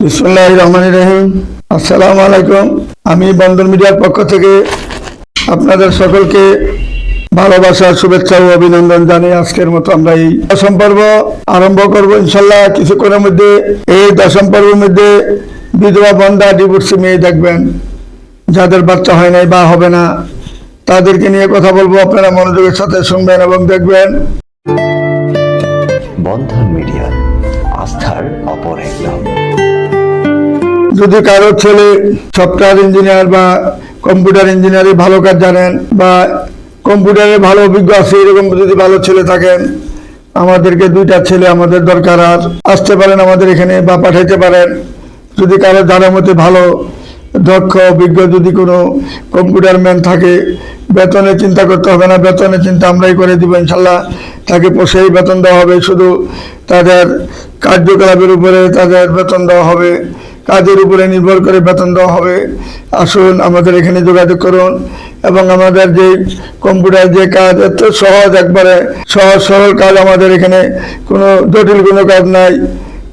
বিসমুল্লাহ রহমান রহিম। আসসালামু আলাইকুম। আমি বন্দর মিডিয়ার পক্ষ থেকে আপনাদের সকলকে ভালোবাসা, শুভেচ্ছা ও অভিনন্দন জানিয়ে আজকের মতো আমরা এই দশম পর্ব আরম্ভ করব ইনশাল্লাহ। কিছুক্ষণের মধ্যে এই দশম পর্বের মধ্যে বিধবা বন্ধা ডিভোর্সি মেয়ে দেখবেন। যাদের বাচ্চা হয় নাই বা হবে না, তাদেরকে নিয়ে কথা বলব। আপনারা মনোযোগের সাথে শুনবেন এবং দেখবেন। বন্ধন মিডিয়া আস্থার অপর এক যদি কারও ছেলে সফটওয়্যার ইঞ্জিনিয়ার বা কম্পিউটার ইঞ্জিনিয়ারে ভালো কাজ জানেন বা কম্পিউটারে ভালো অভিজ্ঞ আছে, এরকম যদি ভালো ছেলে থাকেন, আমাদেরকে দুইটা ছেলে আমাদের দরকার। আর আসতে পারেন আমাদের এখানে বা পাঠাইতে পারেন। যদি কারও জানার মতে ভালো, দক্ষ, অভিজ্ঞ যদি কোনো কম্পিউটার ম্যান থাকে বেতনের চিন্তা করতে হবে না বেতনের চিন্তা আমরাই করে দিব ইনশাল্লাহ। তাকে পোষেই বেতন দেওয়া হবে, শুধু তাদের কার্যকলাপের উপরে তাদের বেতন দেওয়া হবে। কাজের উপরে নির্ভর করে বেতন দেওয়া হবে। আসুন আমাদের এখানে যোগাযোগ করুন এবং আমাদের যে কম্পিউটার যে কাজ এত সহজ একবারে, সহজ সরল কাজ আমাদের এখানে কোনো জটিল কোনো কাজ নাই,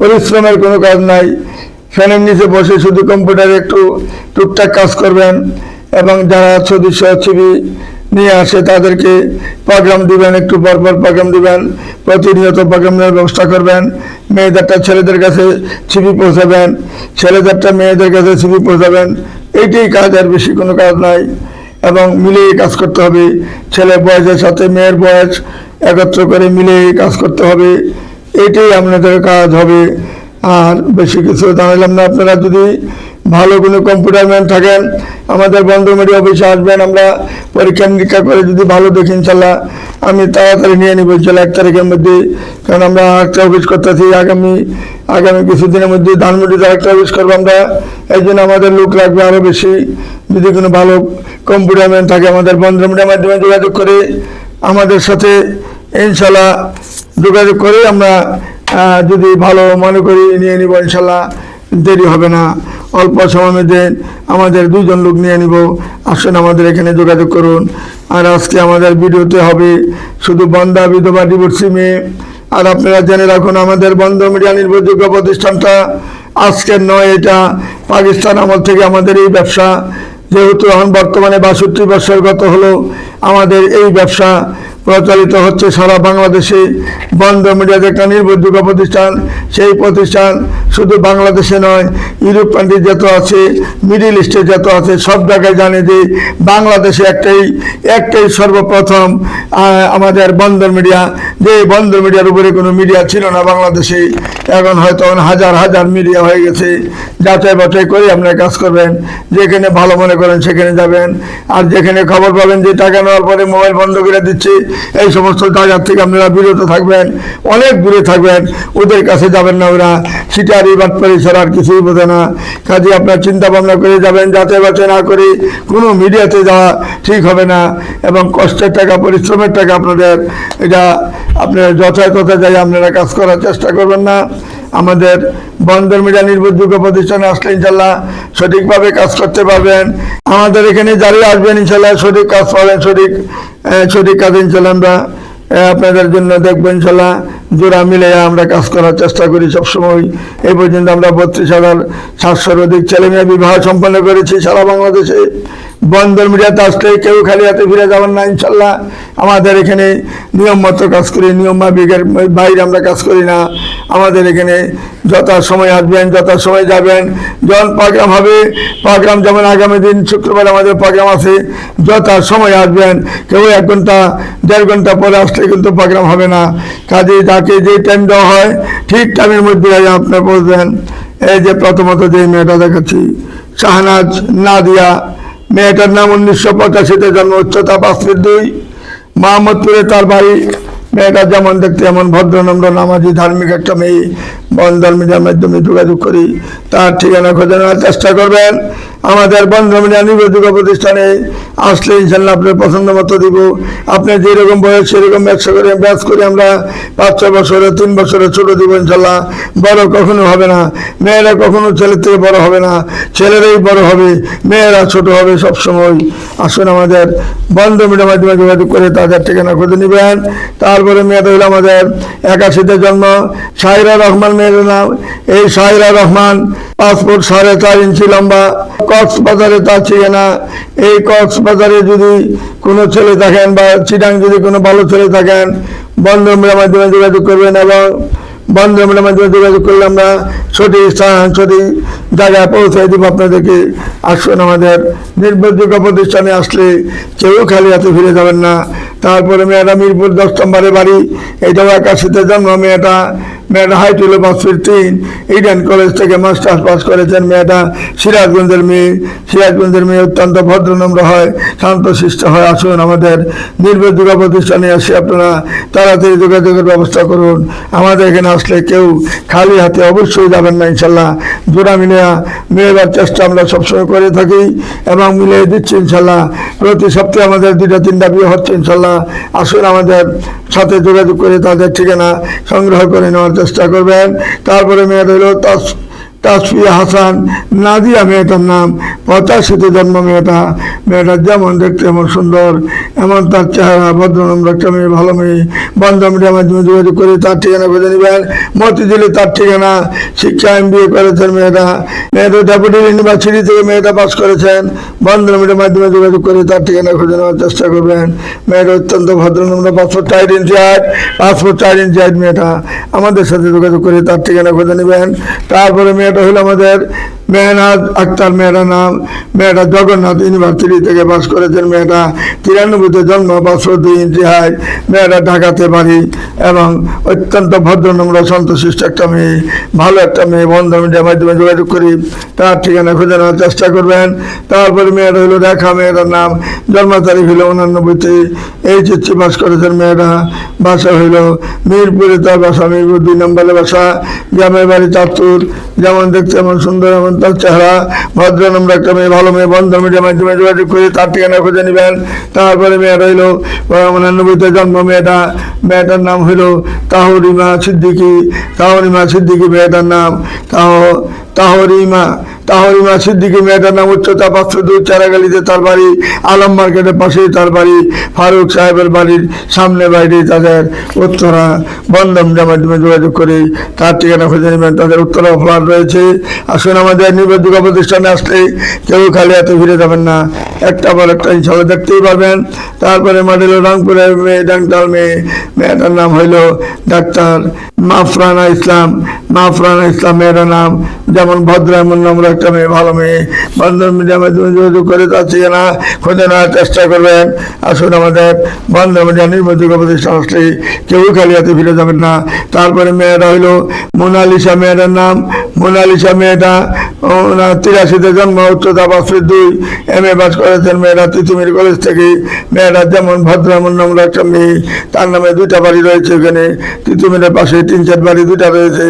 পরিশ্রমের কোনো কাজ নাই। ফ্যানের নিচে বসে শুধু কম্পিউটারে একটু টুকটাক কাজ করবেন এবং যারা সদস্য ছবি নিয়ে আসে, তাদেরকে প্রোগ্রাম দিবেন, একটু পর পর প্রোগ্রাম দিবেন, প্রতিনিয়ত প্রোগ্রামের ব্যবস্থা করবেন। মেয়েদেরটা ছেলেদের কাছে ছবি পৌঁছাবেন, ছেলেদেরটা মেয়েদের কাছে ছবি পৌঁছাবেন। এইটাই কাজ, আর বেশি কোনো কাজ নাই। এবং মিলিয়ে কাজ করতে হবে। ছেলে বয়সের সাথে মেয়ের বয়স একত্র করে মিলিয়ে কাজ করতে হবে। এইটাই আপনাদের কাজ হবে। আর বেশি কিছু জানালাম না আপনারা যদি। ভালো কোনো কম্পিউটার ম্যান থাকেন, আমাদের বন্ধ মিডিয়া অফিসে আসবেন, আমরা পরীক্ষা নিরীক্ষা করে যদি ভালো দেখি, ইনশাল্লাহ আমি তাড়াতাড়ি নিয়ে নিব, ইনশাল্লাহ এক তারিখের মধ্যে। কারণ আমরা একটা অফিস করতেছি, আগামী আগামী কিছুদিনের মধ্যে ধানমন্ডিতে একটা অফিস করব আমরা। এই জন্য আমাদের লোক লাগবে আরও বেশি। যদি কোনো ভালো কম্পিউটার ম্যান থাকে, আমাদের বন্ধ মিডিয়ার মাধ্যমে যোগাযোগ করে আমাদের সাথে, ইনশাল্লাহ যোগাযোগ করে আমরা যদি ভালো মনে করি, নিয়ে নিব, ইনশাল্লাহ। দেরি হবে না। অল্প সময়ের মধ্যে আমাদের দুজন লোক নিয়ে নিব। আসুন আমাদের এখানে যোগাযোগ করুন। আর আজকে আমাদের ভিডিওতে হবে শুধু বন্ধা বিধবা ডিভোর্সি মেয়ে। আর আপনারা জেনে রাখুন, আমাদের বন্ধ মিডিয়া নির্ভরযোগ্য প্রতিষ্ঠানটা আজকের নয়, এটা পাকিস্তান আমল থেকে আমাদের এই ব্যবসা। যেহেতু এখন বর্তমানে বাষট্টি বছর গত হলো আমাদের এই ব্যবসা প্রচলিত হচ্ছে সারা বাংলাদেশে। বন্ধ মিডিয়াতে একটা নির্ভরযোগ্য প্রতিষ্ঠান সেই প্রতিষ্ঠান শুধু বাংলাদেশে নয়, ইউরোপ কান্ট্রি যত আছে মিডিল ইস্টে যত আছে, সব জায়গায় জানে যে বাংলাদেশে একটাই একটাই সর্বপ্রথম আমাদের বন্দর মিডিয়া। যে বন্দর মিডিয়ার উপরে কোনো মিডিয়া ছিল না বাংলাদেশে, এখন হয়তো হাজার হাজার মিডিয়া হয়ে গেছে। যাচাই বাছাই করে আপনারা কাজ করবেন। যেখানে ভালো মনে করেন সেখানে যাবেন। আর যেখানে খবর পাবেন যে টাকা নেওয়ার পরে মোবাইল বন্ধ করে দিচ্ছে। এই সমস্ত জায়গার থেকে আপনারা বিরত থাকবেন, অনেক দূরে থাকবেন। ওদের কাছে যাবেন না ওরা। সিটারি, বাটপারি ছাড়া আর কিছুই বোঝে না। কাজে আপনার চিন্তা ভাবনা করে যাবেন যাচাই বাছাই না করে কোনো মিডিয়াতে যাওয়া ঠিক হবে না এবং কষ্টের টাকা, পরিশ্রমের টাকা আপনাদের, এটা আপনারা যথাযথ জায়গায় আপনারা কাজ করার চেষ্টা করবেন না। আমাদের বন্দর মিডিয়া নির্ভরযোগ্য প্রতিষ্ঠানে আসলে ইনশাল্লাহ সঠিকভাবে কাজ করতে পারবেন। আমাদের এখানে যারা আসবেন ইনশাল্লাহ সঠিক কাজ পাবেন, সঠিক সঠিক কাজ ইনশাল্লাহ আমরা আপনাদের জন্য দেখবেন ইনশাল্লাহ। জোড়া মিলে আমরা কাজ করার চেষ্টা করি সবসময়। এই পর্যন্ত আমরা বত্রিশ হাজার সাতশোর অধিক ছেলে মেয়ে বিবাহ সম্পন্ন করেছি সারা বাংলাদেশে। বন্দর মিডিয়াতে আসলে কেউ খালি হাতে ফিরে যাবেন না, ইনশাল্লাহ। আমাদের এখানে নিয়ম মতো কাজ করি, নিয়ম মাফিকের বাইরে আমরা কাজ করি না। আমাদের এখানে যথা সময় আসবেন যথা সময় যাবেন। যখন প্রোগ্রাম হবে, প্রোগ্রাম যেমন আগামী দিন শুক্রবার আমাদের প্রোগ্রাম আছে যথা সময় আসবেন। কেউ এক ঘণ্টা, দেড় ঘণ্টা পরে আসলে কিন্তু প্রোগ্রাম হবে না। কাজে যাকে যে টাইম দেওয়া হয়, ঠিক টাইমের মধ্যে আপনার পৌঁছবেন এই যে প্রথমত যে মেয়েটা দেখাচ্ছি, শাহনাজ নাদিয়া। মেয়েটার নাম উনিশশো পঁচাশিতে জন্ম, উচ্চতা পাঁচ ফিট দুই। মোহাম্মদপুরে তার বাড়ি। মেয়েটা যেমন দেখতে এমন ভদ্রনম্র নামাজি, ধার্মিক একটা মেয়ে। বন ধর্মীদের মাধ্যমে যোগাযোগ করি। তার ঠিকানা খোঁজানোর চেষ্টা করবেন। আমাদের বন্ধন মিডিয়া নিবেদিত প্রতিষ্ঠানে আসলে ইনশাল্লাহ আপনার পছন্দ মতো দিব। আপনার যেরকম বয়স, সেরকম ব্যবসা করে ব্যাস করে আমরা পাঁচ, ছয় বছরে, তিন বছরে ছোট দিব ইনশাল্লাহ। বড় কখনো হবে না। মেয়েরা কখনো ছেলের থেকে বড় হবে না। ছেলেরাই বড় হবে, মেয়েরা ছোট হবে সব সময় আসুন আমাদের বন্ধ মিডিয়ার মাধ্যমে যোগাযোগ করে তাদের ঠিকানা খুঁজে নেবেন। তারপরে মেয়েটা হলো আমাদের একাশিতে জন্ম। সাইরা রহমান মেয়ের নাম। এই সাইরা রহমান পাসপোর্ট সাড়ে চার ইঞ্চি লম্বা, কক্সবাজারে তার ঠিকানা এই কক্সবাজারে যদি কোনো ছেলে থাকেন বা চিটাং যদি কোনো ভালো ছেলে থাকেন বন্ধমের মাধ্যমে যোগাযোগ করবেন এবং বন্ধমের মাধ্যমে যোগাযোগ করলে আমরা সঠিক স্থান, সঠিক জায়গায় পৌঁছে দিব আপনাদেরকে। আসুন আমাদের নির্ভরযোগ্য প্রতিষ্ঠানে আসলে কেউ খালি হাতে ফিরে যাবেন না। তারপরে মেয়েটা মিরপুর দশ নম্বরে বাড়ি এইটাও একাশিতে জন্ম মেয়েটা মেয়েটা হাইট হলো পাঁচ ফিট তিন, ইডেন কলেজ থেকে মাস্টার্স পাস করেছেন মেয়েটা সিরাজগঞ্জের মেয়ে সিরাজগঞ্জের মেয়ে অত্যন্ত ভদ্রনম্র হয় শান্তশিষ্ট হয়। আসুন আমাদের নির্ভরযোগ্য প্রতিষ্ঠানে এসে আপনারা তাড়াতাড়ি যোগাযোগের ব্যবস্থা করুন। আমাদের এখানে আসলে কেউ খালি হাতে অবশ্যই যাবেন না, ইনশাল্লাহ। জোড়া মিলিয়া মেয়েবার চেষ্টা আমরা সবসময় করে থাকি এবং মিলিয়ে দিচ্ছি, ইনশাল্লাহ। প্রতি সপ্তাহে আমাদের দুইটা, তিনটা বিয়ে হচ্ছে, ইনশাল্লাহ। আসুন আমাদের সাথে যোগাযোগ করে তাদের ঠিকানা সংগ্রহ করে নেওয়ার চেষ্টা করবেন। তারপরে মেয়ে হলো তাস তাসফিয়া হাসান, নাদিয়া মেয়েটার নাম পঁচাশিতে জন্ম মেয়েটা। মেয়েটা যেমন দেখতে এমন সুন্দর, এমন তার চেহারা, ভদ্রনম্র একটা মেয়ে, ভালো মেয়ে। বন্ধ মিডিয়ার মাধ্যমে যোগাযোগ করে তার ঠিকানা খুঁজে নেবেন। মতিঝিলে তার ঠিকানা শিক্ষা এম বিএ করেছেন মেয়েটা। মেয়েটা ডেপুটি ইউনিভার্সিটি থেকে মেয়েটা পাস করেছেন। বন্ধ মিডিয়ার মাধ্যমে যোগাযোগ করে তার ঠিকানা খুঁজে নেওয়ার চেষ্টা করবেন। মেয়েটা অত্যন্ত ভদ্রনম্র, পাসপোর্ট চার ইঞ্চি হাইট পাসপোর্ট চার ইঞ্চি হাইট মেয়েটা। আমাদের সাথে যোগাযোগ করে তার ঠিকানা খুঁজে নেবেন। তারপরে মেয়েটা হলো আমাদের মেহনাজ আক্তার মেয়েরা নাম মেয়েটা জগন্নাথ ইউনিভার্সিটি থেকে পাস করেছেন মেয়েটা তিরানব্বইতে জন্ম পাঁচশো দুই ইঞ্চি হাই মেয়েটা ঢাকাতে বাড়ি এবং অত্যন্ত ভদ্রনম্র সন্তশিষ্ট একটা মেয়ে। ভালো একটা মেয়ে বন্ধ মিডিয়ার মাধ্যমে যোগাযোগ করি। তার ঠিকানা খুঁজে নেওয়ার চেষ্টা করবেন। তারপরে মেয়েটা হলো রেখা মেয়েটার নাম জন্ম তারিখ হলো উনানব্বইতে। এইচএসসি পাস করেছেন মেয়েটা বাসা হইল মিরপুরে, তার বাসা মিরপুর, দুই নম্বরে বাসা। গ্রামের বাড়ি চাঁদপুর। যেমন দেখতে এমন সুন্দর, এমন তার চেহারা, ভদ্র, নম্র একটা মেয়ে, ভালো মেয়ে, বন্ধ মিডিয়ার মাধ্যমে যোগাযোগ করে তার ঠিকানা খুঁজে নেবেন। তারপরে মেয়ে রইল উনানব্বইতে জন্ম মেয়েটা। মেয়েটার নাম হইল তাহরিমা সিদ্দিকি। তাহরিমা সিদ্দিকি মেয়েটার নাম তাহ তাহরিমা তাহরিমা সিদ্দিকি মেয়েটার নাম উচ্চতা পাঁচশো দুই চারাগালিতে তার বাড়ি, আলম মার্কেটের পাশেই তার বাড়ি, ফারুক সাহেবের বাড়ির সামনে বাইরে তাদের উত্তরা বন্ধন মাধ্যমে যোগাযোগ করে তার ঠিকানা খুঁজে নেবেন। তাদের উত্তরা ফ্ল্যাট রয়েছে। আসুন আমাদের নির্ভরযোগ্য প্রতিষ্ঠানে আসলে কেউ খালি এত ফিরে যাবেন না। একটা পর একটা ইনশাল্লাহ দেখতেই পারবেন। তারপরে মাটিল রংপুরের মেয়ে, ডাক্তার মেয়ে, মেয়েটার নাম হইল ডাক্তার মাফরানা ইসলাম। মাফরানা ইসলাম মেয়েটার নাম যেমন ভদ্র এমন নম্র একটা মেয়ে, ভালো মেয়ে। বন্ধন মিডিয়ার তুমি যোগাযোগ করে তার না? খোঁজে নেওয়ার চেষ্টা করবেন। আসুন আমাদের বন্ধন মিডিয়া নির্ভরযোগ্য প্রতিষ্ঠান কেউ খালি হাতে ফিরে যাবেন না। তারপরে মেয়েরা হইল মোনালিসা, মেয়েটার নাম মোনালিসা মেয়েটা তিরাশিতে জন্ম, উচ্চতা পাঁচশো দুই এম এ পাস করেছেন মেয়েরা তিতুমির কলেজ থেকে মেয়েরা যেমন ভদ্র এমন নম্র একটা মেয়ে তার নামে দুইটা বাড়ি রয়েছে ওখানে তিতুমিরের পাশে তিন, চার বাড়ি দুইটা রয়েছে।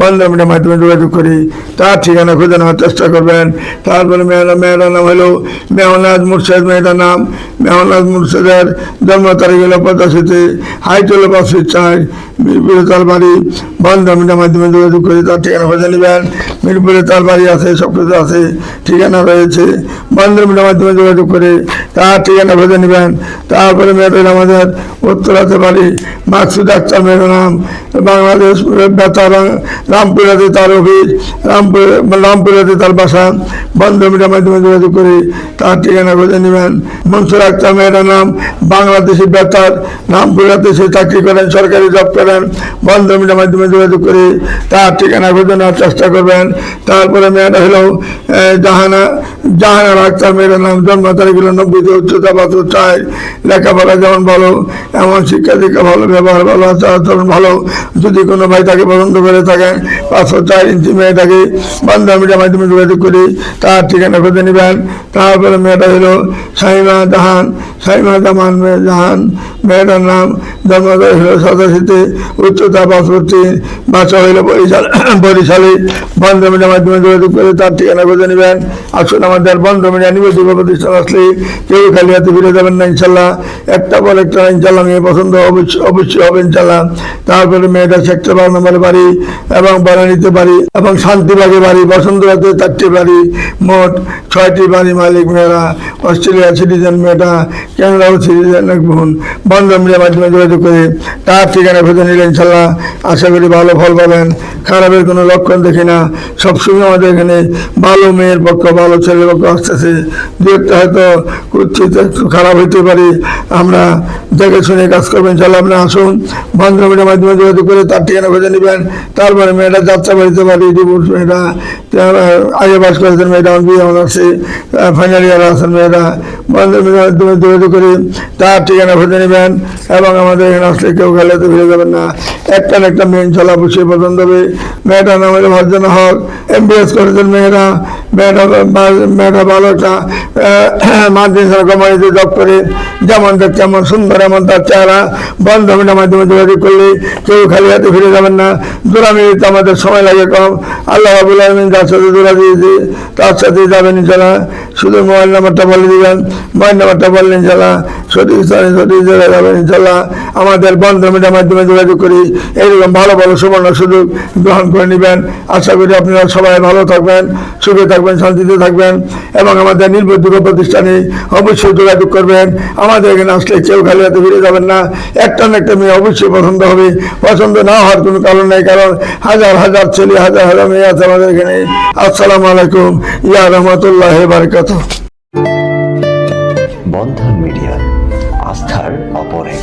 বন্ধমিনের মাধ্যমে যোগাযোগ করি। তার ঠিকানা খুঁজে নেওয়ার চেষ্টা করবেন। তারপরে মেয়েরা মেয়েরা নাম হলো মেহনাজ মুর্শেদ মেয়েটার নাম। মেহনাজ মুর্শেদের জন্ম তারিখ হলো পঁচাশিতে। হাইট হলো পাঁচশো চার। তার বাড়ি বন্ধমিনের মাধ্যমে যোগাযোগ করি। তার ঠিকানা খুঁজে নেবেন। মিরপুরে তার বাড়ি আছে সব কিছু আছে, ঠিকানা রয়েছে। বন্ধমিনের মাধ্যমে যোগাযোগ করে তার ঠিকানা খুঁজে নেবেন। তারপরে মেয়েদের আমাদের উত্তরাতে বাড়ি, মাকসুদ আক্তার মেয়ের নাম। বাংলাদেশ বেতার রামপুরাতে তার অফিস, রামপুর রামপুরাতে তার বাসা। বন্ধমিটার মাধ্যমে যোগাযোগ করে তার ঠিকানা খুঁজে নেবেন। মনসুর আক্তার মেয়ের নাম, বাংলাদেশি বেতার। রামপুরাতে সে চাকরি করেন, সরকারি জব করেন। বন্ধমিটার মাধ্যমে যোগাযোগ করে তার ঠিকানা খুঁজে নেওয়ার করবেন। তারপরে মেয়েটা হলো জাহানা জাহানার আক্তার মেয়ের নাম জন্ম তারিখ হলো নব্বইতে উচ্চতা পাত্র চায় লেখাপড়া যেমন ভালো, এমন শিক্ষা দীক্ষা ভালো, ব্যবহার ভালো, আচার আচরণ ভালো। যদি কোনো ভাই তাকে পছন্দ করে থাকেন পাঁচশো চার ইঞ্চি মেয়েটাকে বান্ধব মিডিয়ার মাধ্যমে যোগাযোগ করি, তার ঠিকানা খুঁজে নেবেন। তারপরে মেয়েটা হলো সাইমা জাহান, সাইমা জামান জাহান। মেয়েটার নাম জন্ম তারিখ হলো সাতাশিতে, উচ্চতা পাঁচষট্টি বাসা হইল বরিশাল বরিশালে। বন্ধ মিডিয়ার মাধ্যমে যোগাযোগ করে তার ঠিকানা খুঁজে নেবেন। আসুন আমাদের বন্ধ মিডিয়া নিবেদিত প্রতিষ্ঠান আসলে কেউ খালি হাতে ফিরে যাবেন না, ইনশাল্লাহ। একটা পর একটা ইনশাল্লাহ মেয়ে পছন্দ অবশ্যই অবশ্যই হবে, ইনশাল্লাহ। তারপরে মেয়েটা সেক্টর বারো নম্বরে বাড়ি এবং বারানিতে বাড়ি এবং শান্তিবাগে বাড়ি, বসন্তরাতে চারটি বাড়ি, মোট ছয়টি বাড়ি মালিক মেয়েরা অস্ট্রেলিয়া সিটিজেন মেয়েটা কেনাডাও সিটিজেন বোন। বন্ধ মিডিয়ার মাধ্যমে যোগাযোগ করে তার ঠিকানা খুঁজে নিলে, ইনশাল্লাহ। আশা করি ভালো ফল পাবেন। খারাপের কোনো লক্ষণ দেখে দেখি না সবসময় আমাদের এখানে ভালো মেয়ের পক্ষ, ভালো ছেলের পক্ষ আসতেছে। দু একটা হয়তো কুচ্ছিত একটু খারাপ হইতে পারে। আমরা দেখে শুনে কাজ করবেন চলো আপনি আসুন। বান্ধবীর মাধ্যমে যোগাযোগ করে তার ঠিকানা খুঁজে নেবেন। তারপরে মেয়েটা যাত্রা বাড়িতে পারি ডিভোর্স মেয়েটা আগে বাস করেছেন মেয়েটা আমার বিয়ে আমার আছে। ফাইনাল ইয়ার আছেন মেয়েরা বান্ধবীর মাধ্যমে যোগাযোগ করে তার ঠিকানা খুঁজে নেবেন এবং আমাদের এখানে আসলে কেউ খেলাতে ফিরে যাবেন না। একটা না একটা মেন চলা বসে পছন্দ হবে। মেয়েটা হলে হক এমবিএস করেছেন মেয়েরা। মেয়েটা বা- মেয়েটা ভালো একটা মাদ্রাসা কোম্পানিতে জব করে, যেমন দেখতে এমন সুন্দর, এমন তার চেহারা। বান্ধবীর মাধ্যমে যোগাযোগ করলে কেউ খালি হাতে ফিরে যাবেন না। মিনিট আমাদের সময় লাগে কম। আল্লাহ আবুল আলমিন যার সাথে জোড়া দিয়েছে। তার সাথে যাবেন ইনশাল্লাহ শুধু মোবাইল নাম্বারটা বলে দিবেন। মোবাইল নাম্বারটা বললেন ইনশাল্লাহ সঠিক স্থানে সঠিক জায়গায় যাবেন ইনশাল্লাহ আমাদের বান্ধবীর মাধ্যমে যোগাযোগ করি এইরকম ভালো ভালো সুবর্ণ সুযোগ গ্রহণ করে নেবেন। আশা করি আপনারা সবাই ভালো থাকবেন, সুখে থাকবেন, শান্তিতে থাকবেন এবং আমাদের নির্ভরযোগ্য প্রতিষ্ঠানে অবশ্যই যোগাযোগ করবেন। আমাদের এখানে আসলে কেউ খালি হাতে ফিরে যাবেন না। একটা না একটা মেয়ে অবশ্যই পছন্দ হবে। পছন্দ না হওয়ার কোনো কারণ নেই, কারণ হাজার হাজার ছেলে, হাজার হাজার মেয়ে আছে আমাদের এখানে। আসসালামু আলাইকুম। ইয়া রহমতুল্লাহ বারকাত বন্ধন মিডিয়া, আস্থার অপর এক